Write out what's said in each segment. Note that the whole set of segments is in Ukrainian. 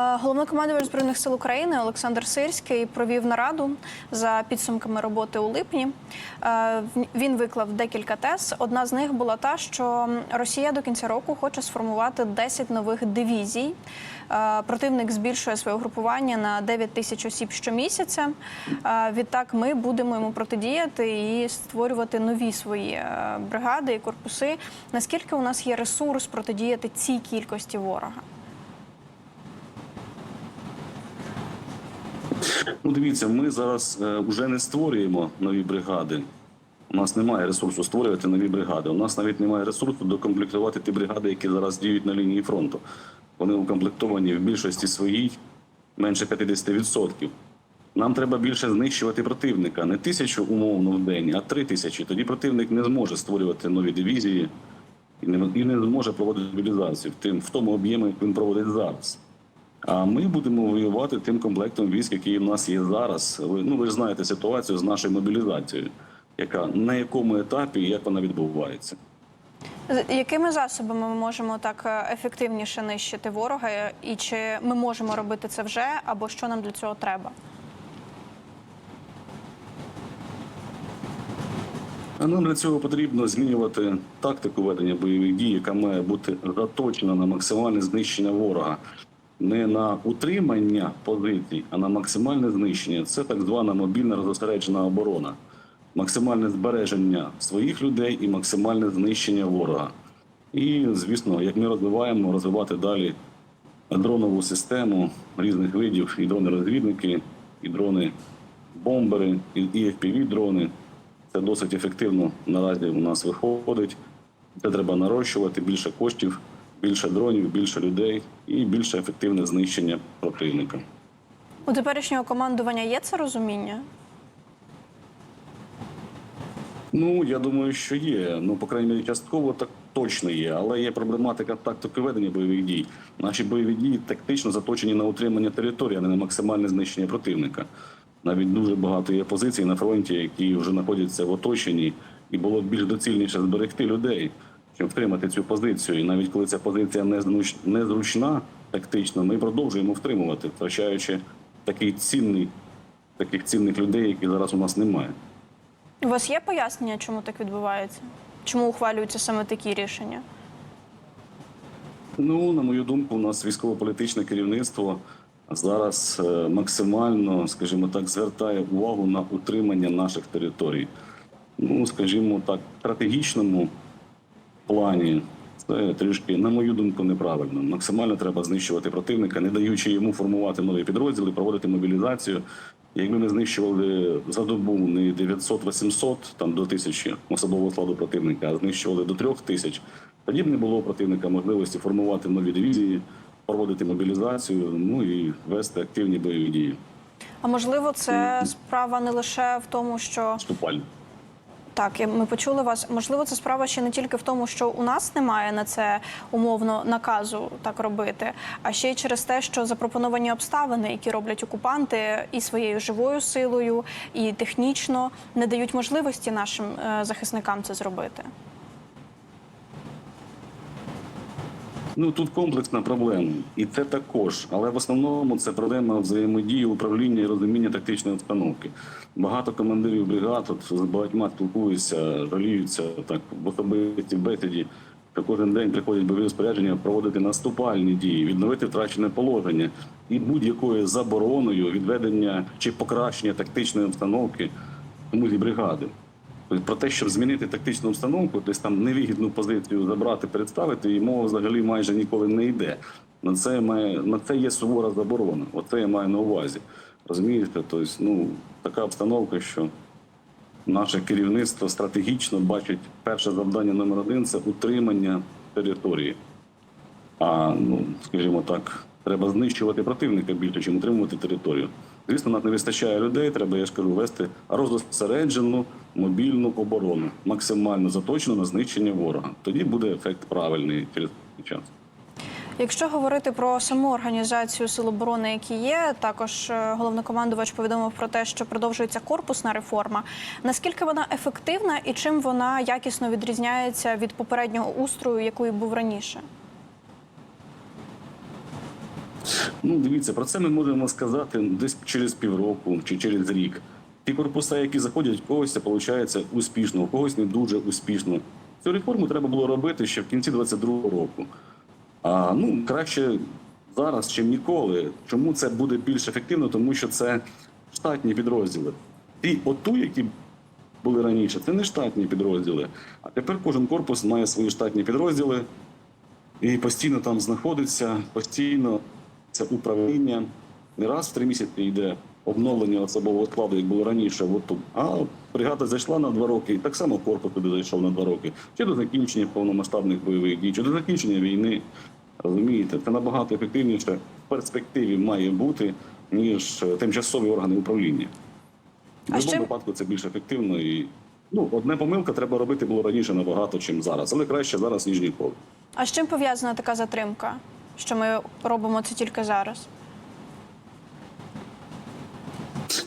Е, Головнокомандувач збройних сил України Олександр Сирський провів нараду за підсумками роботи у липні. Е, Він виклав декілька тез. Одна з них була та, що Росія до кінця року хоче сформувати 10 нових дивізій. Е, Противник збільшує своє групування на 9 тисяч осіб щомісяця. Відтак ми будемо йому протидіяти і створювати нові свої бригади і корпуси. Наскільки у нас є ресурс протидіяти цій кількості ворога? Ну, дивіться, ми зараз е, вже не створюємо нові бригади. У нас немає ресурсу створювати нові бригади. У нас навіть немає ресурсу докомплектувати ті бригади, які зараз діють на лінії фронту. Вони укомплектовані в більшості своїй менше 50%. Нам треба більше знищувати противника. Не тисячу умовно в день, а три тисячі. Тоді противник не зможе створювати нові дивізії і не, зможе проводити мобілізацію в тому об'ємі, як він проводить зараз. А ми будемо воювати тим комплектом військ, який в нас є зараз. Ви ну ви ж знаєте ситуацію з нашою мобілізацією, яка на якому етапі і як вона відбувається. З- Якими засобами ми можемо так е, ефективніше нищити ворога, і чи ми можемо робити це вже, або що нам для цього треба? Нам для цього потрібно змінювати тактику ведення бойових дій, яка має бути заточена на максимальне знищення ворога, не на утримання позицій, а на максимальне знищення. Це так звана мобільна розосереджена оборона, максимальне збереження своїх людей і максимальне знищення ворога. І, звісно, як ми розвиваємо, розвивати далі дронову систему різних видів, і дрони-розвідники, і дрони-бомбери, і FPV-дрони. Це досить ефективно наразі у нас виходить. Це треба нарощувати більше коштів, більше дронів, більше людей і більше ефективне знищення противника. У теперішнього командування є це розуміння? Ну я думаю, що є. Ну, по крайній мірі, частково так точно є, але є проблематика тактики ведення бойових дій. Наші бойові дії тактично заточені на утримання території, а не на максимальне знищення противника. Навіть дуже багато є позицій на фронті, які вже знаходяться в оточенні, і було б більш доцільніше зберегти людей, втримати цю позицію. І навіть коли ця позиція незручна тактично, ми продовжуємо втримувати, втрачаючи такий цінний, таких цінних людей, яких зараз у нас немає. У вас є пояснення, чому так відбувається? Чому ухвалюються саме такі рішення? Ну, на мою думку, у нас військово-політичне керівництво зараз е, максимально, скажімо так, звертає увагу на утримання наших територій. Ну, скажімо так, стратегічному плані це трішки, на мою думку, неправильно. Максимально треба знищувати противника, не даючи йому формувати нові підрозділи, проводити мобілізацію. Якби ми знищували за добу не 900-800 там до тисячі особового складу противника, а знищували до трьох тисяч, тоді б не було противника можливості формувати нові дивізії, проводити мобілізацію, ну і вести активні бойові дії. А можливо, це справа не лише в тому, що Вступальні. Так, ми почули вас. Можливо, це справа ще не тільки в тому, що у нас немає на це умовно наказу так робити, а ще й через те, що запропоновані обставини, які роблять окупанти і своєю живою силою, і технічно не дають можливості нашим е, захисникам це зробити. Ну тут комплексна проблема, і це також. Але в основному це проблема взаємодії, управління і розуміння тактичної обстановки. Багато командирів бригад от, з багатьма спілкуються, жаліються так в особистій бесіді. Що кожен день приходять бойові розпорядження проводити наступальні дії, відновити втрачене положення і будь-якою забороною відведення чи покращення тактичної обстановки тому бригади. Про те, щоб змінити тактичну обстановку, тобто там невигідну позицію забрати, представити, і мова взагалі майже ніколи не йде. На це має на це є сувора заборона. Оце я маю на увазі. Розумієте? Тобто, ну така обстановка, що наше керівництво стратегічно бачить перше завдання номер один це утримання території. А ну, скажімо так, треба знищувати противника більше, ніж утримувати територію. Звісно, нам не вистачає людей. Треба, я ж кажу, вести розосереджену мобільну оборону, максимально заточену на знищення ворога. Тоді буде ефект правильний через час. Якщо говорити про саму організацію сил оборони, які є, також е, головнокомандувач повідомив про те, що продовжується корпусна реформа. Наскільки вона ефективна і чим вона якісно відрізняється від попереднього устрою, який був раніше? Ну, дивіться, про це ми можемо сказати десь через півроку чи через рік. Ті корпуса, які заходять, в когось це виходить успішно, у когось не дуже успішно. Цю реформу треба було робити ще в кінці 22-го року. А ну краще зараз, чим ніколи. Чому це буде більш ефективно? Тому що це штатні підрозділи. Ті ОТУ, які були раніше, це не штатні підрозділи. А тепер кожен корпус має свої штатні підрозділи і постійно там знаходиться, постійно це управління. Не раз в три місяці йде обновлення особового складу, як було раніше. От тут. А бригада зайшла на два роки, і так само корпус туди зайшов на два роки. Чи до закінчення повномасштабних бойових дій, чи до закінчення війни. Розумієте, це набагато ефективніше в перспективі має бути, ніж е, тимчасові органи управління. В будь-якому випадку це більш ефективно і ну, одне помилка треба робити було раніше набагато, ніж зараз, але краще зараз, ніж ніколи. А з чим пов'язана така затримка, що ми робимо це тільки зараз?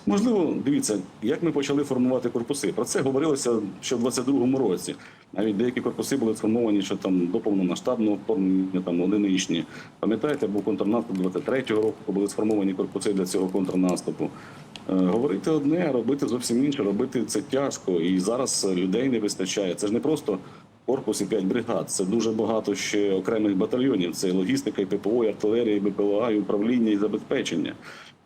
Можливо, дивіться, як ми почали формувати корпуси. Про це говорилося ще в 22-му році. Навіть деякі корпуси були сформовані, що там до повномасштабного вторгнення, там одиничні. Пам'ятаєте, був контрнаступ 23-го року, були сформовані корпуси для цього контрнаступу. Е, Говорити одне, робити зовсім інше. Робити це тяжко, і зараз людей не вистачає. Це ж не просто корпус і п'ять бригад. Це дуже багато ще окремих батальйонів. Це і логістика, і ППО, і артилерія, і БПЛА, і управління, і забезпечення.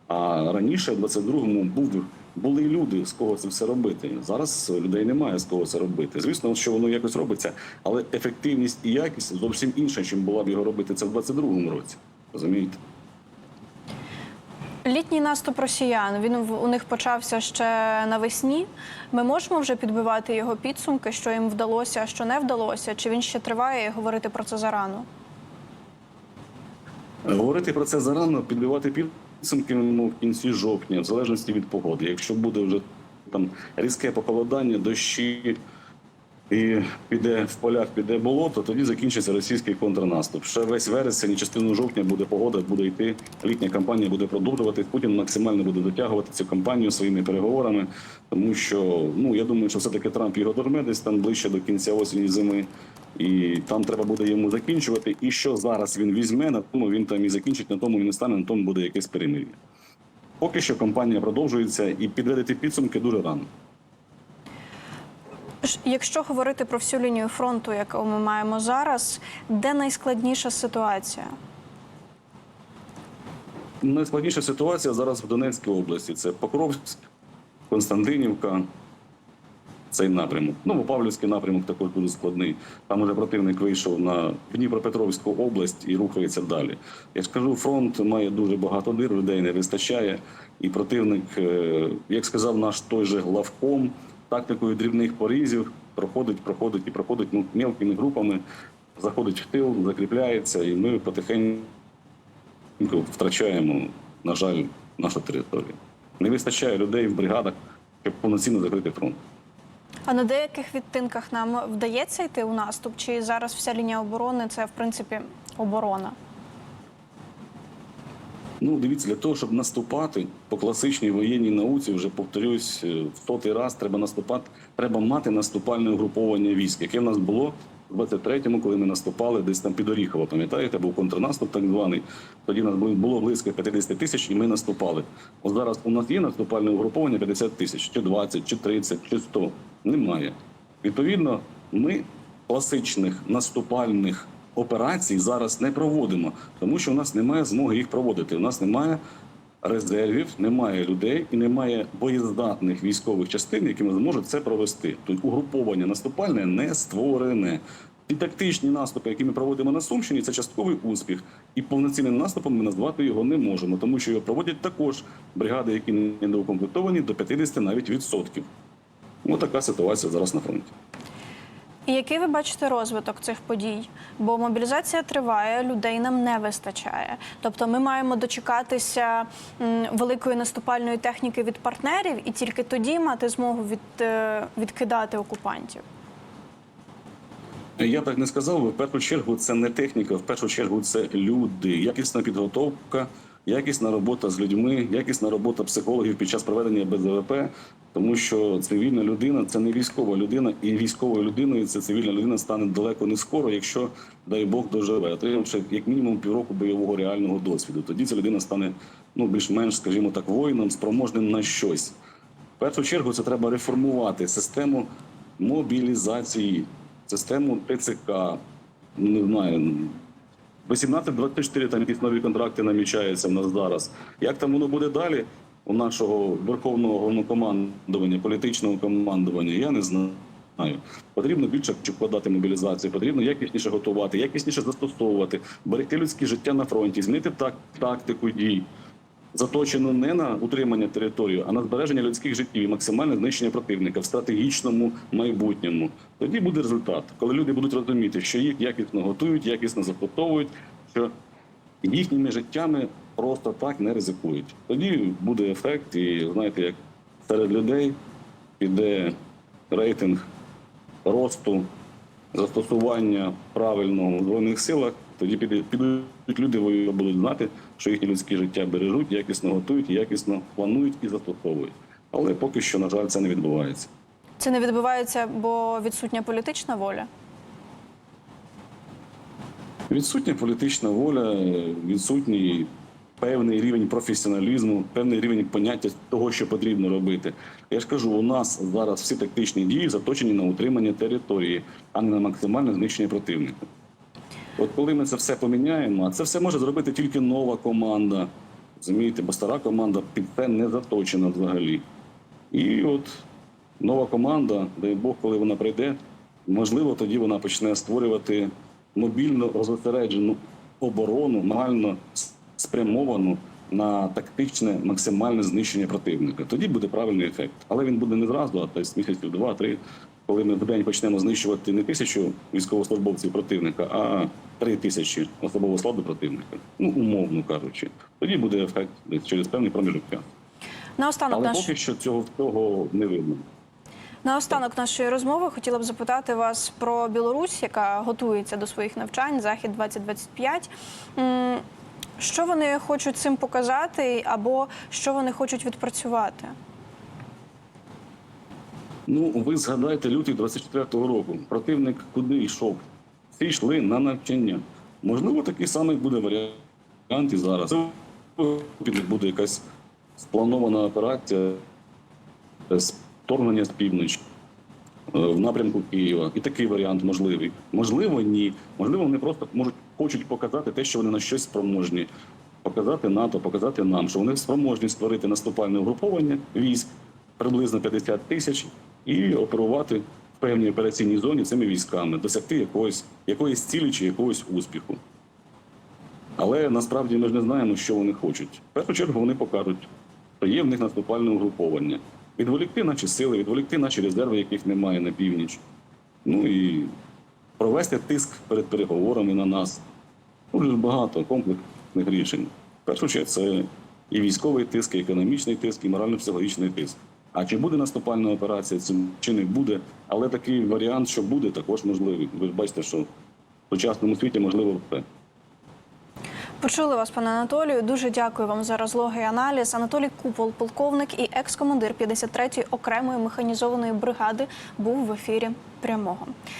А раніше, в 22-му, був були люди з кого це все робити. Зараз людей немає з кого це робити. Звісно, що воно якось робиться, але ефективність і якість зовсім інша, чим була б його робити це в 22-му році. Розумієте? Літній наступ росіян він у них почався ще навесні. Ми можемо вже підбивати його підсумки, що їм вдалося, що не вдалося, чи він ще триває і говорити про це зарано? Говорити про це зарано, підбивати підсумки ну, в кінці жовтня, в залежності від погоди. Якщо буде вже там різке похолодання, дощі і піде в полях, піде болото, тоді закінчиться російський контрнаступ. Ще весь вересень і частину жовтня буде погода, буде йти. Літня кампанія буде продовжувати. Путін максимально буде дотягувати цю кампанію своїми переговорами, тому що ну я думаю, що все таки Трамп його дорме десь там ближче до кінця осені зими. І там треба буде йому закінчувати. І що зараз він візьме, на тому він там і закінчить, на тому він і стане, на тому буде якесь перемир'я. Поки що кампанія продовжується і підведити підсумки дуже рано. Якщо говорити про всю лінію фронту, яку ми маємо зараз, де найскладніша ситуація? Найскладніша ситуація зараз в Донецькій області. Це Покровськ, Константинівка, цей напрямок. Ну, Павлівський напрямок також дуже складний. Там уже противник вийшов на Дніпропетровську область і рухається далі. Я ж кажу, фронт має дуже багато дир, людей не вистачає. І противник, е, як сказав наш той же главком, тактикою дрібних порізів проходить, проходить і проходить ну, мелкими групами, заходить в тил, закріпляється, і ми потихеньку втрачаємо, на жаль, нашу територію. Не вистачає людей в бригадах, щоб повноцінно закрити фронт. А на деяких відтинках нам вдається йти у наступ? Чи зараз вся лінія оборони це в принципі оборона? Ну, дивіться, для того, щоб наступати по класичній воєнній науці, вже повторюсь, е, в сотий раз треба наступати, треба мати наступальне угруповання військ, яке в нас було в 23-му, коли ми наступали десь там під Оріхово. Пам'ятаєте, був контрнаступ так званий. Тоді нас було- близько 50 тисяч, і ми наступали. От зараз у нас є наступальне угруповання 50 тисяч, чи 20, чи 30, чи 100. Немає. Відповідно, ми класичних наступальних операцій зараз не проводимо, тому що у нас немає змоги їх проводити. У нас немає резервів, немає людей і немає боєздатних військових частин, які зможуть це провести. Тобто угруповання наступальне не створене. Ті тактичні наступи, які ми проводимо на Сумщині, це частковий успіх. І повноцінним наступом ми назвати його не можемо, тому що його проводять також бригади, які не доукомплектовані до 50 навіть відсотків. Ось така ситуація зараз на фронті. І який ви бачите розвиток цих подій? Бо мобілізація триває, людей нам не вистачає. Тобто ми маємо дочекатися великої наступальної техніки від партнерів і тільки тоді мати змогу від, е, відкидати окупантів. Я так не сказав. В першу чергу це не техніка, в першу чергу це люди, якісна підготовка якісна робота з людьми, якісна робота психологів під час проведення БЗВП, тому що цивільна людина це не військова людина, і військовою людиною це цивільна людина стане далеко не скоро, якщо дай Бог доживе, отримавши як мінімум півроку бойового реального досвіду. Тоді ця людина стане ну більш-менш, скажімо так, воїном, спроможним на щось. В першу чергу це треба реформувати систему мобілізації, систему ТЦК. Не знаю, 18-24 там якісь нові контракти намічаються в нас зараз. Як там воно буде далі у нашого верховного головнокомандування, політичного командування, я не знаю. Потрібно більше вкладати мобілізацію, потрібно якісніше готувати, якісніше застосовувати, берегти людське життя на фронті, змінити так, тактику дій заточену не на утримання території, а на збереження людських життів і максимальне знищення противника в стратегічному майбутньому. Тоді буде результат, коли люди будуть розуміти, що їх якісно готують, якісно застосовують, що їхніми життями просто так не ризикують. Тоді буде ефект, і знаєте, як серед людей піде рейтинг росту застосування правильного в збройних силах, тоді підуть люди, воювати, будуть знати, що їхні людські життя бережуть, якісно готують, якісно планують і застосовують. Але поки що, на жаль, це не відбувається. Це не відбувається, бо відсутня політична воля. Відсутня політична воля, відсутній певний рівень професіоналізму, певний рівень поняття того, що потрібно робити. Я ж кажу, у нас зараз всі тактичні дії заточені на утримання території, а не на максимальне знищення противника. От коли ми це все поміняємо, а це все може зробити тільки нова команда. Розумієте, бо стара команда під це не заточена взагалі. І от нова команда, дай Бог, коли вона прийде, можливо, тоді вона почне створювати мобільно розосереджену оборону, морально спрямовану на тактичне максимальне знищення противника. Тоді буде правильний ефект. Але він буде не зразу, а десь місяців два-три, коли ми в день почнемо знищувати не тисячу військовослужбовців противника, а три тисячі особового складу противника. Ну, умовно кажучи. Тоді буде ефект через певний проміжок часу. Наостанок Але наш поки що цього всього не видно. наостанок нашої розмови хотіла б запитати вас про Білорусь, яка готується до своїх навчань Захід 2025. М, Що вони хочуть цим показати, або що вони хочуть відпрацювати? Ну, ви згадайте лютий 24-го року. Противник куди йшов? Всі йшли на навчання. Можливо, такий самий буде варіант і зараз. Буде якась спланована операція вторгнення з півночі е, в напрямку Києва. І такий варіант можливий. Можливо, ні. Можливо, вони просто можуть хочуть показати те, що вони на щось спроможні. Показати НАТО, показати нам, що вони спроможні створити наступальне угруповання військ приблизно 50 тисяч і оперувати в певній операційній зоні цими військами, досягти якогось, якоїсь цілі чи якогось успіху. Але насправді ми ж не знаємо, що вони хочуть. В першу чергу вони покажуть, що є в них наступальне угруповання. Відволікти наші сили, відволікти наші резерви, яких немає на північ. Ну і провести тиск перед переговорами на нас. Дуже багато комплексних рішень. В першу чергу це і військовий тиск, і економічний тиск, і морально-психологічний тиск. А чи буде наступальна операція, чи не буде, але такий варіант, що буде, також можливий. Ви бачите, що в сучасному світі можливо все. Почули вас, пане Анатолію. Дуже дякую вам за розлоги і аналіз. Анатолій Купол, полковник і екс-командир 53-ї окремої механізованої бригади, був в ефірі прямого.